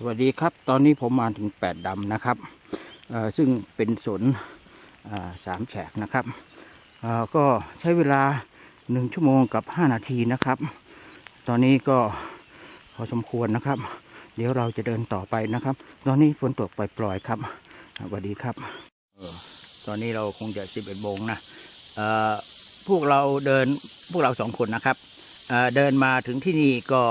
สวัสดีครับ ตอนนี้ผมมาถึงแปดดำนะครับ ซึ่งเป็นสวนสามแฉกนะครับ ก็ใช้เวลาหนึ่งชั่วโมงกับห้านาทีนะครับ ตอนนี้ก็พอสมควรนะครับ เดี๋ยวเราจะเดินต่อไปนะครับ ตอนนี้ฝนตกปล่อยๆครับสวัสดีครับออตอนนี้เราคงจะสิบเอ็ดโมงนะพวกเราเดินพวกเราสองคนนะครับเเดินมาถึงที่นี่ก็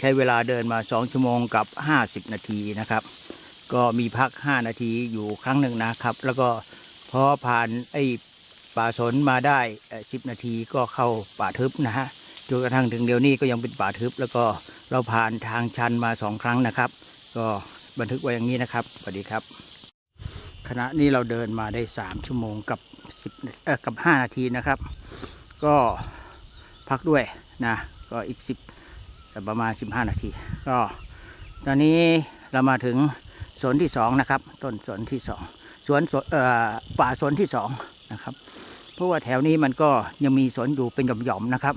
ใช้เวลาเดินมา 2 ชั่วโมงกับ 50 นาทีนะครับ ก็มีพัก 5 นาทีอยู่ครั้งหนึ่งนะครับ แล้วก็พอผ่านไอ้ป่าสนมาได้ 10 นาทีก็เข้าป่าทึบนะฮะจนกระทั่งถึงเดี๋ยวนี้ก็ยังเป็นป่าทึบ แล้วก็เราผ่านทางชันมาสองครั้งนะครับ ก็บันทึกไว้อย่างนี้นะครับสวัสดีครับ ขณะนี้เราเดินมาได้ 3 ชั่วโมงกับ10เอ่อกับ 5 นาทีนะครับ ก็พักด้วยนะก็อีก 10 ประมาณ 15 นาที ก็ตอนนี้เรามาถึงสวนที่สองนะครับ ต้นสวนที่สองสวนสวนเอ่อป่าสวนที่สองนะครับ เพราะว่าแถวนี้มันก็ยังมีสวนอยู่เป็นหย่อมๆนะครับ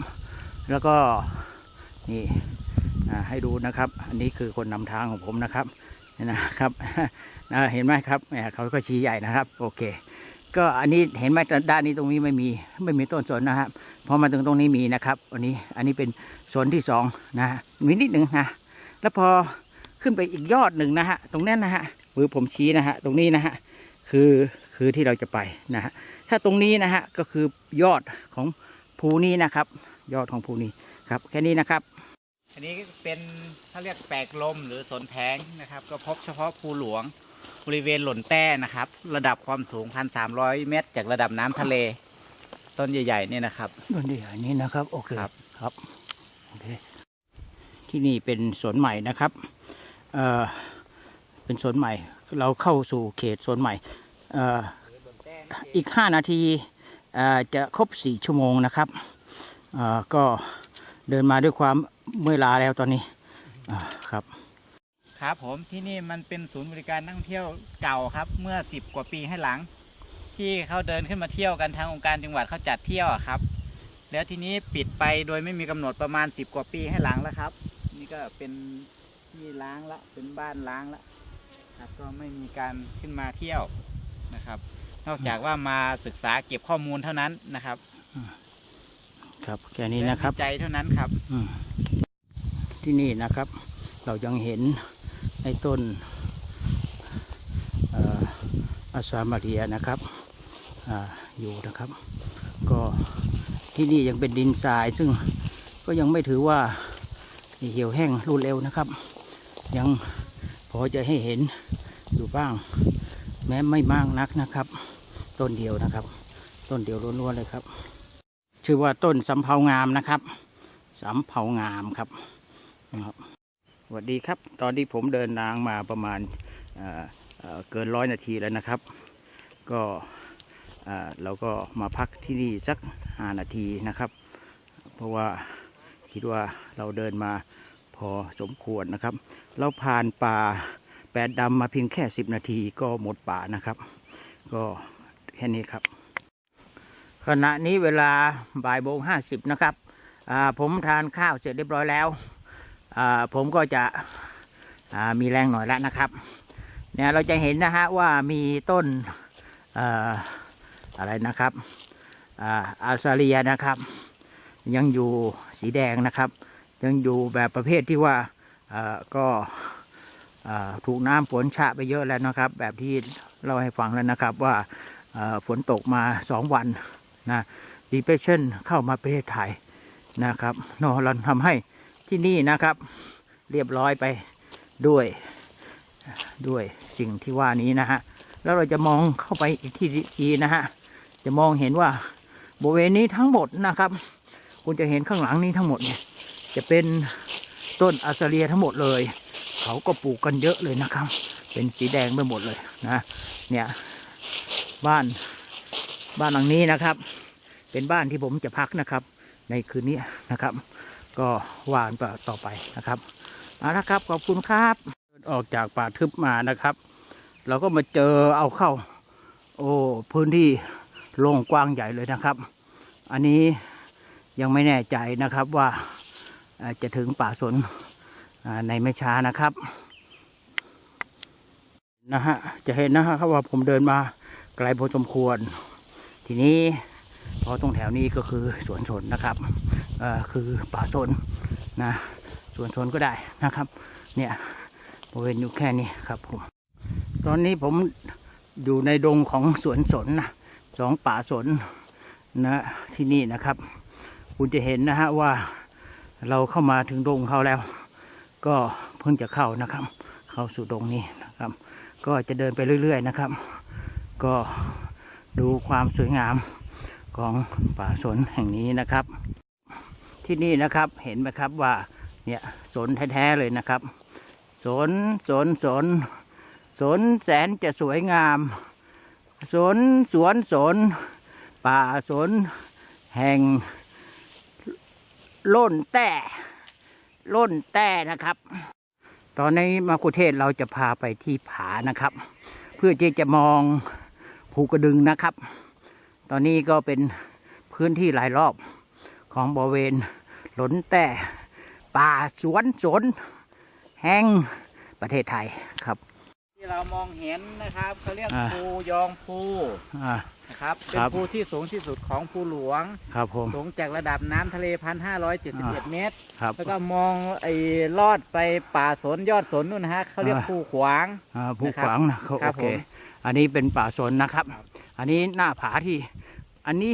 แล้วก็นี่ให้ดูนะครับ อันนี้คือคนนำทางของผมนะครับนะครับนะเห็นไหมครับแหมเขาก็ชี้ใหญ่นะครับ โอเค ก็อันนี้เห็นไหมด้านนี้ตรงนี้ไม่มีไม่มีต้นสนนะครับพอมาถึงตรงนี้มีนะครับ อันนี้อันนี้เป็นสนที่สองนะฮะมีนิดหนึ่งนะแล้วพอขึ้นไปอีกยอดหนึ่งนะฮะตรงนั้นนะฮะมือผมชี้นะฮะตรงนี้นะฮะคือคือที่เราจะไปนะฮะถ้าตรงนี้นะฮะก็คือยอดของภูนี้นะครับ ยอดของภูนี้ครับแค่นี้นะครับอันนี้เป็นเขาเรียกแปลกลมหรือสนแทงนะครับ ก็พบเฉพาะภูหลวง บริเวณหล่นแต้นะครับ ระดับความสูง1,300เมตร จากระดับน้ำทะเล ต้นใหญ่ๆเนี่ยนะครับ ต้นที่อันนี้นะครับ โอเคครับ ครับโอเคที่นี่เป็นสวนใหม่นะครับเอ่อเป็นสวนใหม่ เราเข้าสู่เขตสวนใหม่เอ่ออีก5นาทีเอ่อจะครบ4ชั่วโมงนะครับเอ่อก็เดินมาด้วยความเมื่อยล้าแล้วตอนนี้อ่าครับ ครับผมที่นี่มันเป็นศูนย์บริการนักท่องเที่ยวเก่าครับ เมื่อ10กว่าปีให้หลัง ที่เขาเดินขึ้นมาเที่ยวกันทางองค์การจังหวัดเขาจัดเที่ยวอะครับ แล้วทีนี้ปิดไปโดยไม่มีกำหนดประมาณ10กว่าปีให้หลังแล้วครับ นี่ก็เป็นที่ล้างละเป็นบ้านล้างละครับก็ไม่มีการขึ้นมาเที่ยวนะครับ นอกจากว่ามาศึกษาเก็บข้อมูลเท่านั้นนะครับครับแค่นี้นะครับและวิจัยเท่านั้นครับ อืมที่นี่นะครับ เรายังเห็น ในต้นอาซามาเรียนะครับออยู่นะครับ ก็ที่นี่ยังเป็นดินทราย ซึ่งก็ยังไม่ถือว่าเหี่ยวแห้งรุนเร็วนะครับ ยังพอจะให้เห็นอยู่บ้าง แม้ไม่มากนักนะครับ ต้นเดียวนะครับ ต้นเดียวล้วนๆเลยครับ ชื่อว่าต้นสำเภางามนะครับสำเภางามครับนะครับ วัสดีครับ ตอนนี้ผมเดินทางมาประมาณเเเกินร้อยนาทีแล้วนะครับ ก็เอ่อเราก็มาพักที่นี่สักห้านาทีนะครับ เพราะว่าคิดว่าเราเดินมาพอสมควรนะครับ เราผ่านป่าแปดดำมาเพียงแค่สิบนาทีก็หมดป่านะครับ ก็แค่นี้ครับ ขณะนี้เวลาบ่ายโมงห้าสิบนะครับผมทานข้าวเสร็จเรียบร้อยแล้ว ผมก็จะมีแรงหน่อยแล้วนะครับ เนี่ยเราจะเห็นนะฮะว่ามีต้นออะไรนะครับอาซาเลียนะครับ ยังอยู่สีแดงนะครับ ยังอยู่แบบประเภทที่ว่าก็ถูกน้ำฝนฉะไปเยอะแล้วนะครับ แบบที่เราให้ฟังแล้วนะครับว่าฝนตกมาสองวันนะ depression เข้ามาประเทศไทยนะครับนอะเราทำให้ ที่นี่นะครับ เรียบร้อยไปด้วยด้วยสิ่งที่ว่านี้นะฮะแล้วเราจะมองเข้าไปอีกที่ทีนะฮะจะมองเห็นว่าบริเวณนี้ทั้งหมดนะครับ คุณจะเห็นข้างหลังนี้ทั้งหมดเนี่ยจะเป็นต้นอาซาเลียทั้งหมดเลย เขาก็ปลูกกันเยอะเลยนะครับ เป็นสีแดงไปหมดเลยนะเนี่ยบ้านบ้านหลังนี้นะครับ เป็นบ้านที่ผมจะพักนะครับ ในคืนนี้นะครับ ก็วานต่อไปนะครับเอาละครับขอบคุณครับเดินออกจากป่าทึบมานะครับ เราก็มาเจอเอาเข้า โอ้พื้นที่โล่งกว้างใหญ่เลยนะครับ อันนี้ยังไม่แน่ใจนะครับว่าจะถึงป่าสนในไม่ช้านะครับนะฮะจะเห็นนะฮะครับว่าผมเดินมาไกลพอสมควร ทีนี้พอตรงแถวนี้ก็คือสวนสนนะครับ คือป่าสนนะสวนสนก็ได้นะครับ เนี่ยบริเวณอยู่แค่นี้ครับผมตอนนี้ผมอยู่ในดงของสวนสนนะสองป่าสนนะที่นี่นะครับ คุณจะเห็นนะฮะว่าเราเข้ามาถึงดงเขาแล้ว ก็เพิ่งจะเข้านะครับ เข้าสู่ดงนี้นะครับ ก็จะเดินไปเรื่อย ๆนะครับ ก็ดูความสวยงามของป่าสนแห่งนี้นะครับ ที่นี่นะครับเห็นไหมครับว่าเนี่ยสนแท้ๆเลยนะครับสนสนสนสนแสนจะสวยงามสนสวนสน ป่าสน แห่งล้นแต่ล้นแต่นะครับ ตอนนี้มาคุเทศเราจะพาไปที่ผานะครับ เพื่อที่จะมองภูกระดึงนะครับ ตอนนี้ก็เป็นพื้นที่หลายรอบ ของบริเวณหลนแต่ป่าสวนสนแห่งประเทศไทยครับ ที่เรามองเห็นนะครับเขาเรียกอ่า ภูยองภูอ่า นะครับคเป็นรับ ภูที่สูงที่สุดของภูหลวง ครับผม สูงจากระดับน้ำทะเลพันห้าร้อยเจ็ดสิบเอ็ดอ่าเมตร ครับ แล้วก็มองไอ้ลอดไปป่าสนยอดสนนู่นนะฮะเขาเรียกอ่า ภูขวาง อ่าภูนะครับขวางนะเขาครัโอบเค ผม อันนี้เป็นป่าสนนะครับครับ อันนี้หน้าผาที่ อันนี้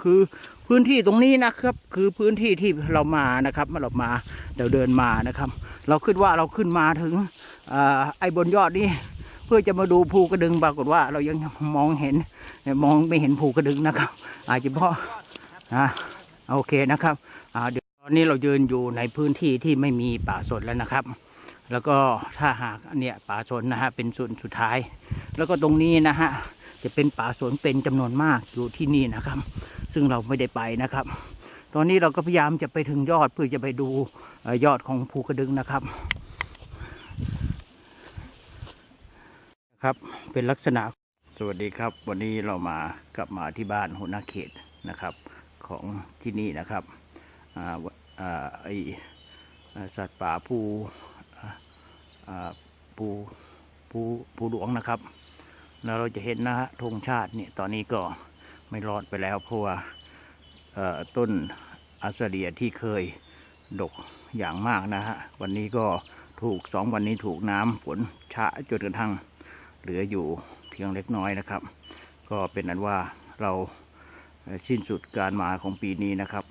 คือ พื้นที่ตรงนี้นะครับ คือพื้นที่ที่เรามานะครับเมื่อเรามาเดี๋ยวเดินมานะครับ เราคิดว่าเราขึ้นมาถึงอไอ้บนยอดนี้ เพื่อจะมาดูภูกระดึงปรากฏว่า เรายังมองเห็นมองไม่เห็นภูกระดึงนะครับ อาจจะเพราะอ่าโอเคนะครับเดี๋ยวตอนนี้เรายืนอยู่ในพื้นที่ที่ไม่มีป่าสนแล้วนะครับ แล้วก็ถ้าหากเนี่ยป่าสนนะฮะเป็นส่วนสุดท้าย แล้วก็ตรงนี้นะฮะจะเป็นป่าสนเป็นจำนวนมากอยู่ที่นี่นะครับ ซึ่งเราไม่ได้ไปนะครับ ตอนนี้เราก็พยายามจะไปถึงยอดเพื่อจะไปดูอยอดของภูกระดึงนะครับครับเป็นลักษณะสวัสดีครับ วันนี้เรามากลับมาที่บ้านหัวหน้าเขตนะครับของที่นี่นะครับไอสัตว์ป่าภูภูภูภูหลวงนะครับ แล้วเราจะเห็นนะฮะธงชาติเนี่ยตอนนี้ก็ ไม่รอดไปแล้วเพราะว่าต้นอัสเดียที่เคยดกอย่างมากนะฮะ วันนี้ก็ถูกสองวันนี้ถูกน้ำฝนชะจนกระทั่งเหลืออยู่เพียงเล็กน้อยนะครับ ก็เป็นนั้นว่าเราสิ้นสุดการมาของปีนี้นะครับ